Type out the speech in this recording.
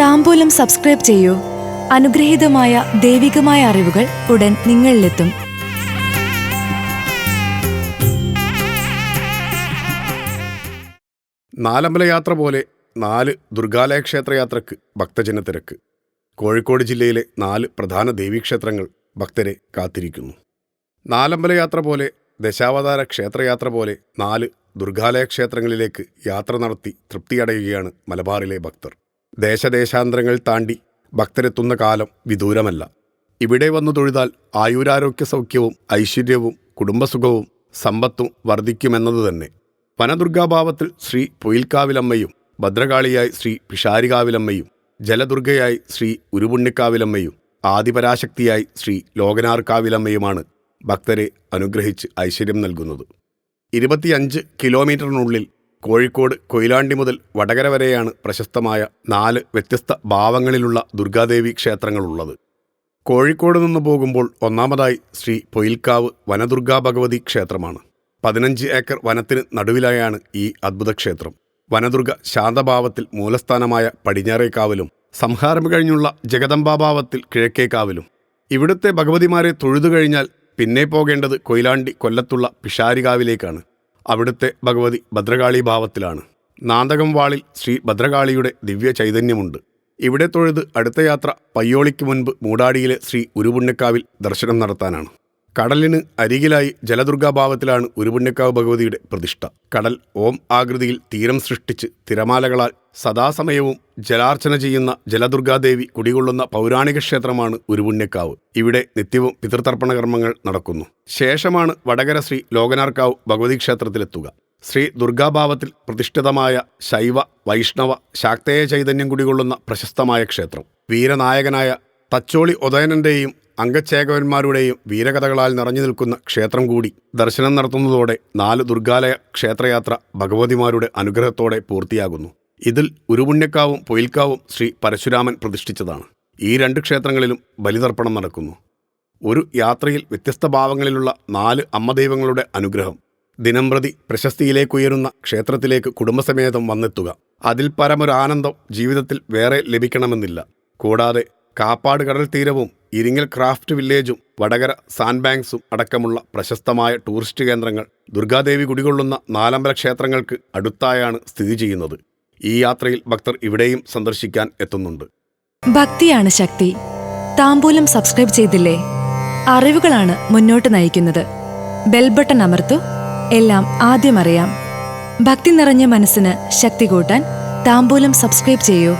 താമ്പൂലം subscribe ചെയ്യൂ. അനുഗ്രഹീതമായ ദൈവികമായ അറിവുകൾ ഉടൻ നിങ്ങളിലെത്തും. നാലമ്പല യാത്ര പോലെ നാല് ദുർഗാലയ ക്ഷേത്രയാത്രയ്ക്ക് ഭക്തജന തിരക്ക്. കോഴിക്കോട് ജില്ലയിലെ നാല് പ്രധാന ദേവീക്ഷേത്രങ്ങൾ ഭക്തരെ കാത്തിരിക്കുന്നു. നാലമ്പല യാത്ര പോലെ ദശാവതാര ക്ഷേത്രയാത്ര പോലെ നാല് ദുർഗാലയ ക്ഷേത്രങ്ങളിലേക്ക് യാത്ര നടത്തി തൃപ്തിയടയുകയാണ് മലബാറിലെ ഭക്തർ. ദേശദേശാന്തരങ്ങൾ താണ്ടി ഭക്തരെത്തുന്ന കാലം വിദൂരമല്ല. ഇവിടെ വന്നു തൊഴുതാൽ ആയുരാരോഗ്യ സൗഖ്യവും ഐശ്വര്യവും കുടുംബസുഖവും സമ്പത്തും വർദ്ധിക്കുമെന്നത് തന്നെ വനദുർഗാഭാവത്തിൽ ശ്രീ പൊയിൽക്കാവിലമ്മയും ഭദ്രകാളിയായി ശ്രീ പിഷാരികാവിലമ്മയും ജലദുർഗയായി ശ്രീ ഉരുപുണ്ണിക്കാവിലമ്മയും ആദിപരാശക്തിയായി ശ്രീ ലോകനാർക്കാവിലമ്മയുമാണ് ഭക്തരെ അനുഗ്രഹിച്ച് ഐശ്വര്യം നൽകുന്നത്. ഇരുപത്തിയഞ്ച് കിലോമീറ്ററിനുള്ളിൽ കോഴിക്കോട് കൊയിലാണ്ടി മുതൽ വടകര വരെയാണ് പ്രശസ്തമായ നാല് വ്യത്യസ്ത ഭാവങ്ങളിലുള്ള ദുർഗാദേവി ക്ഷേത്രങ്ങളുള്ളത്. കോഴിക്കോട് നിന്ന് പോകുമ്പോൾ ഒന്നാമതായി ശ്രീ പൊയിൽക്കാവ് വനദുർഗാ ഭഗവതി ക്ഷേത്രമാണ്. പതിനഞ്ച് ഏക്കർ വനത്തിന് നടുവിലായാണ് ഈ അത്ഭുത ക്ഷേത്രം വനദുർഗ ശാന്തഭാവത്തിൽ മൂലസ്ഥാനമായ പടിഞ്ഞാറേക്കാവിലും സംഹാരം കഴിഞ്ഞുള്ള ജഗദംബാഭാവത്തിൽ കിഴക്കേക്കാവിലും. ഇവിടുത്തെ ഭഗവതിമാരെ തൊഴുതു കഴിഞ്ഞാൽ പിന്നെ പോകേണ്ടത് കൊയിലാണ്ടി കൊല്ലത്തുള്ള പിഷാരികാവിലേക്കാണ്. അവിടുത്തെ ഭഗവതി ഭദ്രകാളി ഭാവത്തിലാണ്. നാന്തകം വാളിൽ ശ്രീ ഭദ്രകാളിയുടെ ദിവ്യ ചൈതന്യമുണ്ട്. ഇവിടെ തൊഴുത് അടുത്ത യാത്ര പയ്യോളിക്ക് മുൻപ് മൂടാടിയിലെ ശ്രീ ഉരുപുണ്യക്കാവിൽ ദർശനം നടത്താനാണ്. കടലിന് അരികിലായി ജലദുർഗാഭാവത്തിലാണ് ഉരുപുണ്യക്കാവ് ഭഗവതിയുടെ പ്രതിഷ്ഠ. കടൽ ഓം ആകൃതിയിൽ തീരം സൃഷ്ടിച്ച് തിരമാലകളാൽ സദാസമയവും ജലാർച്ചന ചെയ്യുന്ന ജലദുർഗാദേവി കുടികൊള്ളുന്ന പൗരാണിക ക്ഷേത്രമാണ് ഉരുപുണ്യക്കാവ് ഇവിടെ നിത്യവും പിതൃതർപ്പണ കർമ്മങ്ങൾ നടക്കുന്നു. ശേഷമാണ് വടകര ശ്രീ ലോകനാർക്കാവ് ഭഗവതി ക്ഷേത്രത്തിലെത്തുക. ശ്രീ ദുർഗാഭാവത്തിൽ പ്രതിഷ്ഠിതമായ ശൈവ വൈഷ്ണവ ശാക്തേയ ചൈതന്യം കുടികൊള്ളുന്ന പ്രശസ്തമായ ക്ഷേത്രം. വീരനായകനായ തച്ചോളി ഉദയനന്റെയും അംഗച്ചേകവന്മാരുടെയും വീരകഥകളാൽ നിറഞ്ഞു നിൽക്കുന്ന ക്ഷേത്രം കൂടി ദർശനം നടത്തുന്നതോടെ നാല് ദുർഗാലയ ക്ഷേത്രയാത്ര ഭഗവതിമാരുടെ അനുഗ്രഹത്തോടെ പൂർത്തിയാകുന്നു. ഇതിൽ ഉരുപുണ്യക്കാവും പൊയിൽക്കാവും ശ്രീ പരശുരാമൻ പ്രതിഷ്ഠിച്ചതാണ്. ഈ രണ്ട് ക്ഷേത്രങ്ങളിലും ബലിതർപ്പണം നടക്കുന്നു. ഒരു യാത്രയിൽ വ്യത്യസ്ത ഭാവങ്ങളിലുള്ള നാല് അമ്മദൈവങ്ങളുടെ അനുഗ്രഹം. ദിനംപ്രതി പ്രശസ്തിയിലേക്കുയരുന്ന ക്ഷേത്രത്തിലേക്ക് കുടുംബസമേതം വന്നെത്തുക. അതിൽ പരമൊരാനന്ദം ജീവിതത്തിൽ വേറെ ലഭിക്കണമെന്നില്ല. കൂടാതെ കാപ്പാട് കടൽ തീരവും ഇരിങ്ങൽ ക്രാഫ്റ്റ് വില്ലേജും വടകര സാൻഡ് ബാങ്ക്സും അടക്കമുള്ള പ്രശസ്തമായ ടൂറിസ്റ്റ് കേന്ദ്രങ്ങൾ ദുർഗാദേവി കുടികൊള്ളുന്ന നാലമ്പല ക്ഷേത്രങ്ങൾക്ക് അടുത്തായാണ് സ്ഥിതി ചെയ്യുന്നത്. ഈ യാത്രയിൽ ഭക്തർ ഇവിടെയും സന്ദർശിക്കാൻ എത്തുന്നുണ്ട്. ഭക്തിയാണ് ശക്തി. താമ്പൂലം സബ്സ്ക്രൈബ് ചെയ്തില്ലേ? അറിവുകളാണ് മുന്നോട്ട് നയിക്കുന്നത്. ബെൽബട്ടൺ അമർത്തു. എല്ലാം ആദ്യം അറിയാം. ഭക്തി നിറഞ്ഞ മനസ്സിന് ശക്തി കൂട്ടാൻ താമ്പൂലം സബ്സ്ക്രൈബ് ചെയ്യൂ.